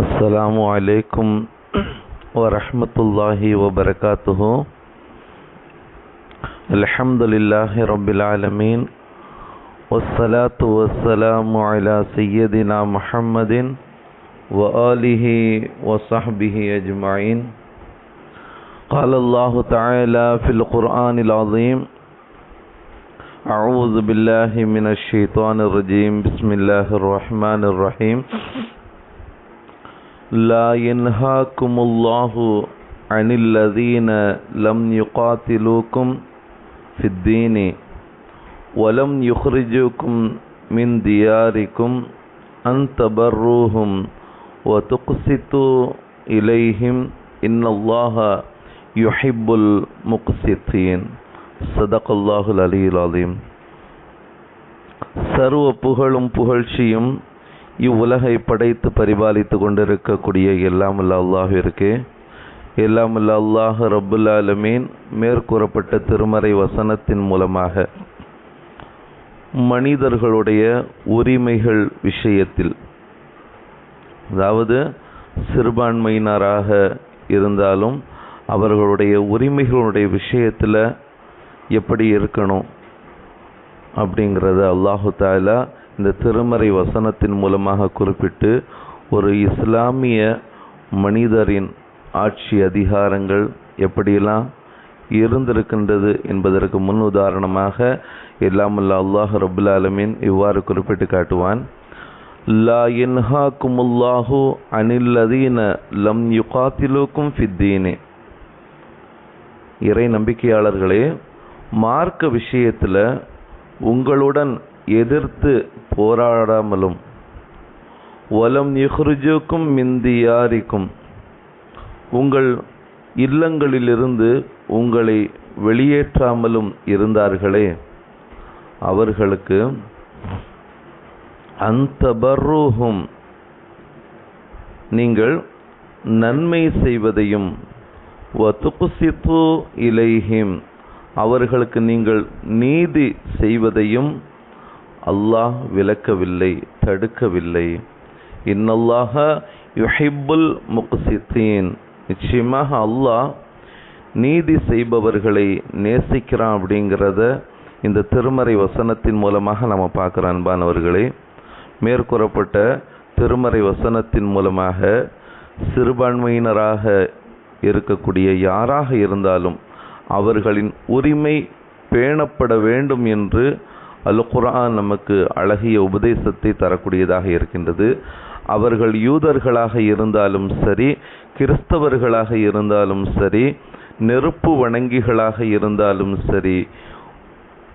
السلام عليكم ورحمة الله وبركاته الحمد لله رب العالمين والصلاة والسلام على سيدنا محمد وآله وصحبه أجمعين قال الله تعالى في القرآن العظيم أعوذ بالله من الشيطان الرجيم بسم الله الرحمن الرحيم لا ينهاكم الله عن الذين لم يقاتلوكم في الدين ولم يخرجوكم من دياركم أن تبروهم وتقسطوا إليهم إن الله يحب المقسطين صدق الله العلي العظيم சர்வ புகழும் புகழ்ச்சியும் இவ்வுலகை படைத்து பரிபாலித்து கொண்டிருக்கக்கூடிய எல்லாமல்ல அல்லாஹிற்கு எல்லாமல்ல அல்லாஹ் ரபுல் ஆலமீன் மேற்கூறப்பட்ட திருமறை வசனத்தின் மூலமாக மனிதர்களுடைய உரிமைகள் விஷயத்தில் அதாவது சிறுபான்மையினராக இருந்தாலும் அவர்களுடைய உரிமைகளுடைய விஷயத்தில் எப்படி இருக்கணும் அப்படிங்கிறத அல்லாஹு தாலா இந்த திருமறை வசனத்தின் மூலமாக குறிப்பிட்டு ஒரு இஸ்லாமிய மனிதரின் ஆட்சி அதிகாரங்கள் எப்படியெல்லாம் இருந்திருக்கின்றது என்பதற்கு முன் உதாரணமாக எல்லாமல்ல அல்லாஹ் ரபுல் ஆலமீன் இவ்வாறு குறிப்பிட்டு காட்டுவான். லா அனில் அனில்லதீன லம் யுகாத்திலுக்கும் ஃபித்தீனே இறை நம்பிக்கையாளர்களே மார்க்க விஷயத்தில் உங்களுடன் எதிர்த்து போராடாமலும் வலம் யுஹ்ருஜுக்கும் மிந்தியாரிக்கும் உங்கள் இல்லங்களிலிருந்து உங்களை வெளியேற்றாமலும் இருந்தார்களே. அவர்களுக்கு அந்தபர்ரூஹும் நீங்கள் நன்மை செய்வதையும் வத்துகுசித்து இலைஹிம். அவர்களுக்கு நீங்கள் நீதி செய்வதையும் அல்லாஹ் விளக்கவில்லை தடுக்கவில்லை. இன்னல்லாஹ யுஹிப்புல் முக்சித்தீன். நிச்சயமாக அல்லாஹ் நீதி செய்பவர்களை நேசிக்கிறான் அப்படிங்கிறத இந்த திருமறை வசனத்தின் மூலமாக நம்ம பார்க்குறோம் அன்பானவர்களே. மேற்கூறப்பட்ட திருமறை வசனத்தின் மூலமாக சிறுபான்மையினராக இருக்கக்கூடிய யாராக இருந்தாலும் அவர்களின் உரிமை பேணப்பட வேண்டும் என்று அல் குரான் நமக்கு அழகிய உபதேசத்தை தரக்கூடியதாக இருக்கின்றது. அவர்கள் யூதர்களாக இருந்தாலும் சரி கிறிஸ்தவர்களாக இருந்தாலும் சரி நெருப்பு வணங்கிகளாக இருந்தாலும் சரி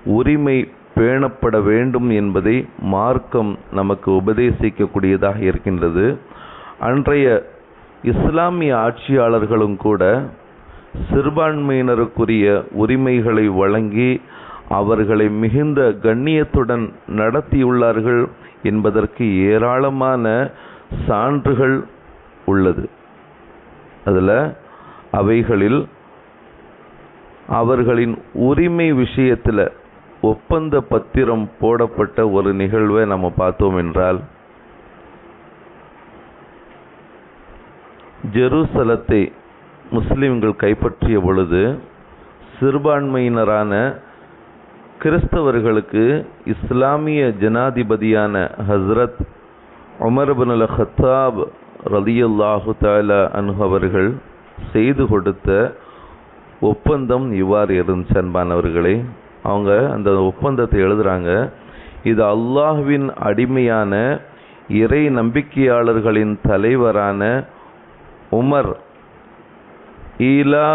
உரிமை பேணப்பட வேண்டும் என்பதை மார்க்கம் நமக்கு உபதேசிக்கக்கூடியதாக இருக்கின்றது. அன்றைய இஸ்லாமிய ஆட்சியாளர்களும் கூட சிறுபான்மையினருக்குரிய உரிமைகளை வழங்கி அவர்களை மிகுந்த கண்ணியத்துடன் நடத்தியுள்ளார்கள் என்பதற்கு ஏராளமான சான்றுகள் உள்ளது. அதில் அவைகளில் அவர்களின் உரிமை விஷயத்தில் ஒப்பந்த பத்திரம் போடப்பட்ட ஒரு நிகழ்வை நம்ம பார்த்தோம் என்றால் ஜெருசலத்தை முஸ்லிம்கள் கைப்பற்றிய பொழுது சிறுபான்மையினரான கிறிஸ்தவர்களுக்கு இஸ்லாமிய ஜனாதிபதியான ஹஸ்ரத் உமர்பனுல் ஹத்தாப் ரலியல்லாஹு தாலா அனு அவர்கள் செய்து கொடுத்த ஒப்பந்தம் இவ்வாறு இருந்துச்சு அன்பானவர்களே. அவங்க அந்த ஒப்பந்தத்தை எழுதுறாங்க இது அல்லாஹ்வின் அடிமையான இறை நம்பிக்கையாளர்களின் தலைவரான உமர். ஈலா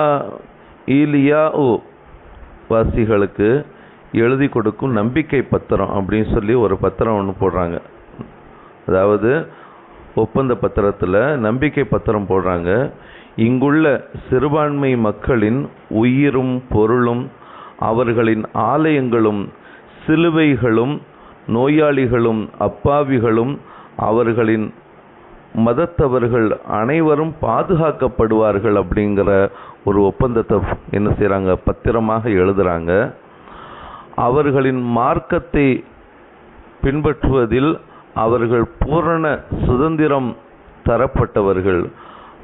ஈலியா வாசிகளுக்கு எழுதி கொடுக்கும் நம்பிக்கை பத்திரம் அப்படின்னு சொல்லி ஒரு பத்திரம் ஒன்று போடுறாங்க. அதாவது ஒப்பந்த பத்திரத்தில் நம்பிக்கை பத்திரம் போடுறாங்க. இங்குள்ள சிறுபான்மை மக்களின் உயிரும் பொருளும் அவர்களின் ஆலயங்களும் சிலுவைகளும் நோயாளிகளும் அப்பாவிகளும் அவர்களின் மதத்தவர்கள் அனைவரும் பாதுகாக்கப்படுவார்கள் அப்படிங்கிற ஒரு ஒப்பந்தத்தை என்ன செய்கிறாங்க பத்திரமாக எழுதுகிறாங்க அவர்களின் மார்க்கத்தை பின்பற்றுவதில் அவர்கள் பூரண சுதந்திரம் தரப்பட்டவர்கள்.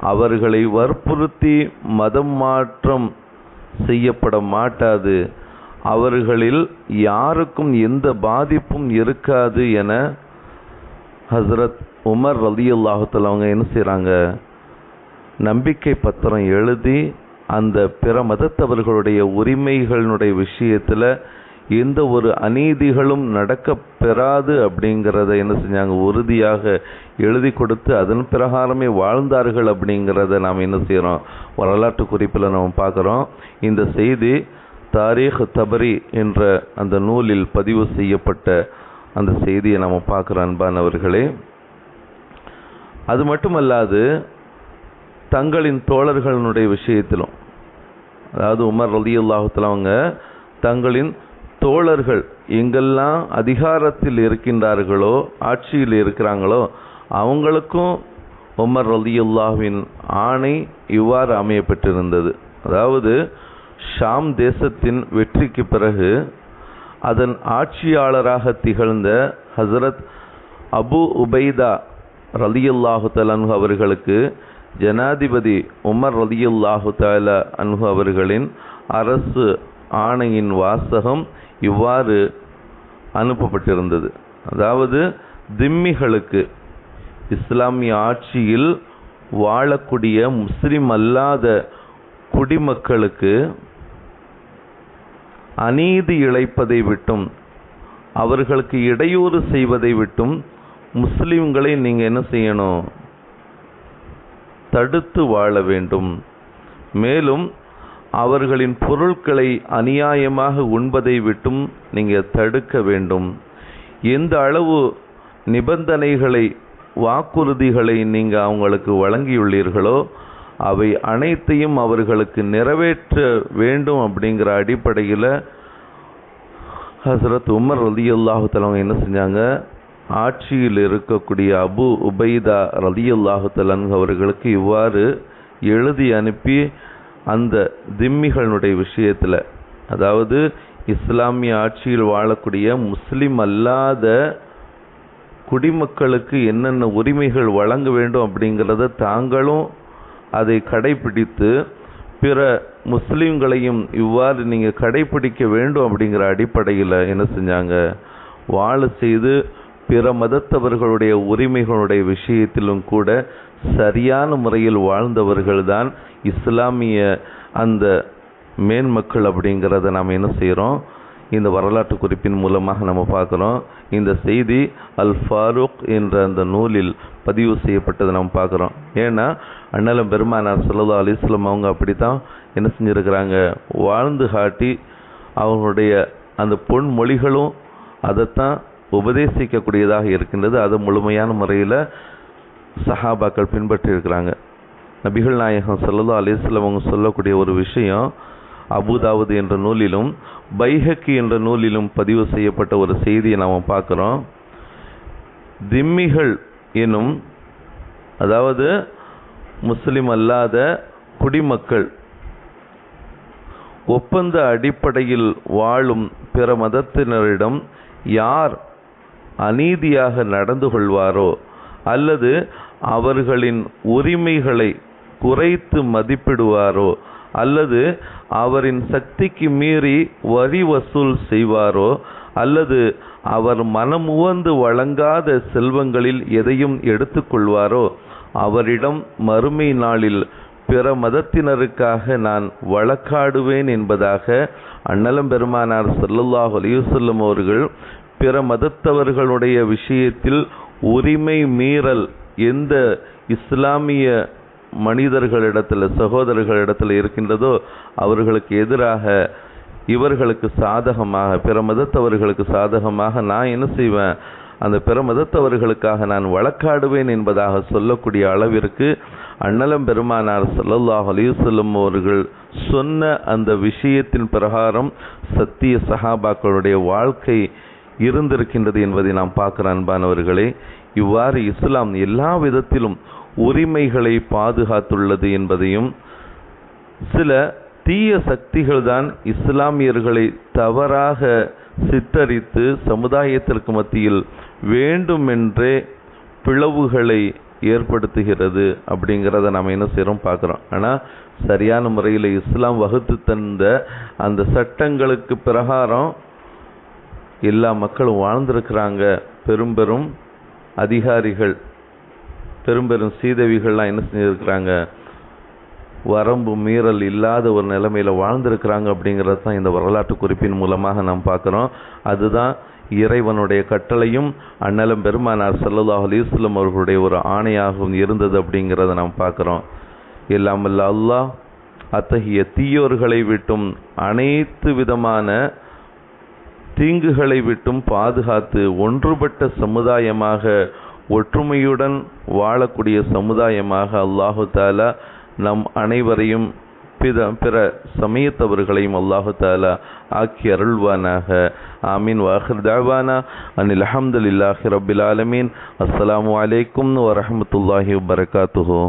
அவர்களை வற்புறுத்தி மதம் மாற்றம் செய்யப்பட மாட்டாது. அவர்களில் யாருக்கும் எந்த பாதிப்பும் இருக்காது என ஹசரத் உமர் ரலியல்லாஹுத்தல அவங்க என்ன செய்கிறாங்க நம்பிக்கை பத்திரம் எழுதி அந்த பிற மதத்தவர்களுடைய உரிமைகளினுடைய விஷயத்தில் எந்த ஒரு அநீதிகளும் நடக்க பெறாது அப்படிங்கிறத என்ன செஞ்சாங்க? உறுதியாக எழுதி கொடுத்து அதன் பிரகாரமே வாழ்ந்தார்கள் அப்படிங்கிறத நாம் என்ன செய்கிறோம் வரலாற்று குறிப்பில் நாம் பார்க்குறோம். இந்த செய்தி தாரீக் தபரி என்ற அந்த நூலில் பதிவு செய்யப்பட்ட அந்த செய்தியை நாம் பார்க்குறோம் அன்பானவர்களே. அது மட்டுமல்லாது தங்களின் தோழர்களுடைய விஷயத்திலும் அதாவது உமர் ரலியல்லாஹுத்தல அவங்க தங்களின் தோழர்கள் எங்கெல்லாம் அதிகாரத்தில் இருக்கின்றார்களோ ஆட்சியில் இருக்கிறாங்களோ அவங்களுக்கும் உமர் ரலியுல்லாஹ்வின் ஆணை இவ்வாறு அமையப்பட்டிருந்தது. அதாவது ஷாம் தேசத்தின் வெற்றிக்கு பிறகு அதன் ஆட்சியாளராக திகழ்ந்த ஹசரத் அபு உபைதா ரலியுல்லாஹு தலன்ஹு அவர்களுக்கு ஜனாதிபதி உமர் ரலியுல்லாஹு தஆலா அன்ஹு அவர்களின் அரசு ஆணையின் வாசகம் இவ்வாறு அனுப்பப்பட்டிருந்தது. அதாவது திம்மிகளுக்கு இஸ்லாமிய ஆட்சியில் வாழக்கூடிய முஸ்லிம் அல்லாத குடிமக்களுக்கு அநீதி இழைப்பதை விட்டும் அவர்களுக்கு இடையூறு செய்வதை விட்டும் முஸ்லிம்களை நீங்கள் என்ன செய்யணும்? தடுத்து வாழ வேண்டும். மேலும் அவர்களின் பொருட்களை அநியாயமாக உண்பதை விட்டும் நீங்க தடுக்க வேண்டும். எந்த அளவு நிபந்தனைகளை வாக்குறுதிகளை நீங்க அவங்களுக்கு வழங்கியுள்ளீர்களோ அவை அனைத்தையும் அவர்களுக்கு நிறைவேற்ற வேண்டும் அப்படிங்கிற அடிப்படையில் ஹசரத் உமர் ரலியல்லாஹு தலவங்க என்ன செஞ்சாங்க? ஆட்சியில் இருக்கக்கூடிய அபு உபைதா ரலியல்லாஹு தலன் அவர்களுக்கு இவ்வாறு எழுதி அனுப்பி அந்த திம்மிகளுடைய விஷயத்தில் அதாவது இஸ்லாமிய ஆட்சியில் வாழக்கூடிய முஸ்லீம் அல்லாத குடிமக்களுக்கு என்னென்ன உரிமைகள் வழங்க வேண்டும் அப்படிங்கிறத தாங்களும் அதை கடைபிடித்து பிற முஸ்லீம்களையும் இவ்வாறு நீங்கள் கடைபிடிக்க வேண்டும் அப்படிங்கிற அடிப்படையில் என்ன செஞ்சாங்க? வாழ செய்து பிற மதத்தவர்களுடைய உரிமைகளுடைய விஷயத்திலும் கூட சரியான முறையில் வாழ்ந்தவர்கள்தான் இஸ்லாமிய அந்த மேன்மக்கள் அப்படிங்கிறத நாம் என்ன செய்கிறோம்? இந்த வரலாற்று குறிப்பின் மூலமாக நம்ம பார்க்குறோம். இந்த செய்தி அல் ஃபாரூக் என்ற அந்த நூலில் பதிவு செய்யப்பட்டதை நம்ம பார்க்குறோம். ஏன்னா அண்ணலம் பெருமானார் சல்லா அலிஸ்லாம் அவங்க அப்படித்தான் என்ன செஞ்சுருக்கிறாங்க? வாழ்ந்து காட்டி அவங்களுடைய அந்த பொன்மொழிகளும் அதைத்தான் உபதேசிக்கக்கூடியதாக இருக்கின்றது. அது முழுமையான முறையில் சஹாபாக்கள் பின்பற்றியிருக்கிறாங்க. நபிகள் நாயகம் சல்லா அலிஸ்லம் அவங்க சொல்லக்கூடிய ஒரு விஷயம் அபுதாவுது என்ற நூலிலும் பைஹக்கி என்ற நூலிலும் பதிவு செய்யப்பட்ட ஒரு செய்தியை நாம் பார்க்குறோம். திம்மிகள் எனும் அதாவது முஸ்லிம் அல்லாத குடிமக்கள் ஒப்பந்த அடிப்படையில் வாழும் பிற மதத்தினரிடம் யார் அநீதியாக நடந்து கொள்வாரோ? அல்லது அவர்களின் உரிமைகளை குறைத்து மதிப்பிடுவாரோ? அல்லது அவரின் சக்திக்கு மீறி வரி வசூல் செய்வாரோ? அல்லது அவர் மனமுவந்து வழங்காத செல்வங்களில் எதையும் எடுத்துக்கொள்வாரோ அவரிடம் மறுமை நாளில் பிற மதத்தினருக்காக நான் வழக்காடுவேன் என்பதாக அண்ணலம் பெருமானார் சல்லுல்லாஹ் அலிவசல்லம் அவர்கள் பிற மதத்தவர்களுடைய விஷயத்தில் உரிமை மீறல் எந்த இஸ்லாமிய மனிதர்களிடத்தில் சகோதரர்களிடத்தில் இருக்கின்றதோ அவர்களுக்கு எதிராக இவர்களுக்கு சாதகமாக பிற மதத்தவர்களுக்கு சாதகமாக நான் என்ன செய்வேன்? அந்த பிற மதத்தவர்களுக்காக நான் வழக்காடுவேன் என்பதாக சொல்லக்கூடிய அளவிற்கு அண்ணலம் பெருமானார் சல்லல்லாஹ் அலிசல்லம் அவர்கள் சொன்ன அந்த விஷயத்தின் பிரகாரம் சத்திய சஹாபாக்களுடைய வாழ்க்கை இருந்திருக்கின்றது என்பதை நாம் பார்க்கிற அன்பானவர்களே இவ்வாறு இஸ்லாம் எல்லா விதத்திலும் உரிமைகளை பாதுகாத்துள்ளது என்பதையும் சில தீய சக்திகள் தான் இஸ்லாமியர்களை தவறாக சித்தரித்து சமுதாயத்திற்கு மத்தியில் வேண்டுமென்றே பிளவுகளை ஏற்படுத்துகிறது அப்படிங்கிறத நாம் என்ன செய்கிறோம் பார்க்குறோம். ஆனால் சரியான முறையில் இஸ்லாம் வகுத்து தந்த அந்த சட்டங்களுக்கு பிரகாரம் எல்லா மக்களும் வாழ்ந்திருக்கிறாங்க. பெரும் பெரும் அதிகாரிகள் பெரும் பெரும் சீதவிகள்லாம் என்ன செஞ்சுருக்கிறாங்க? வரம்பு மீறல் இல்லாத ஒரு நிலைமையில் வாழ்ந்திருக்கிறாங்க அப்படிங்கிறது தான் இந்த வரலாற்று குறிப்பின் மூலமாக நாம் பார்க்குறோம். அதுதான் இறைவனுடைய கட்டளையும் அண்ணலம் பெருமானார் ஸல்லல்லாஹு அலிஸ்லம் அவர்களுடைய ஒரு ஆணையாகவும் இருந்தது அப்படிங்கிறத நாம் பார்க்குறோம். இல்லாமல் அல்லாஹ் அத்தகைய தீயோர்களை விட்டும் அனைத்து விதமான தீங்குகளை விட்டும் பாதுகாத்து ஒன்றுபட்ட சமுதாயமாக ஒற்றுமையுடன் வாழக்கூடிய சமுதாயமாக அல்லாஹு தாலா நம் அனைவரையும் பித பிற சமயத்தவர்களையும் அல்லாஹு தாலா ஆக்கி அருள்வானாக. ஆமீன். வாஹிர் தாவானா. அனில் அஹமதுல்லாஹி ரபில் ஆலமீன் அஸ்லாம் வலைக்கம் வரமத்துல்லாஹி வபரகாத்துஹு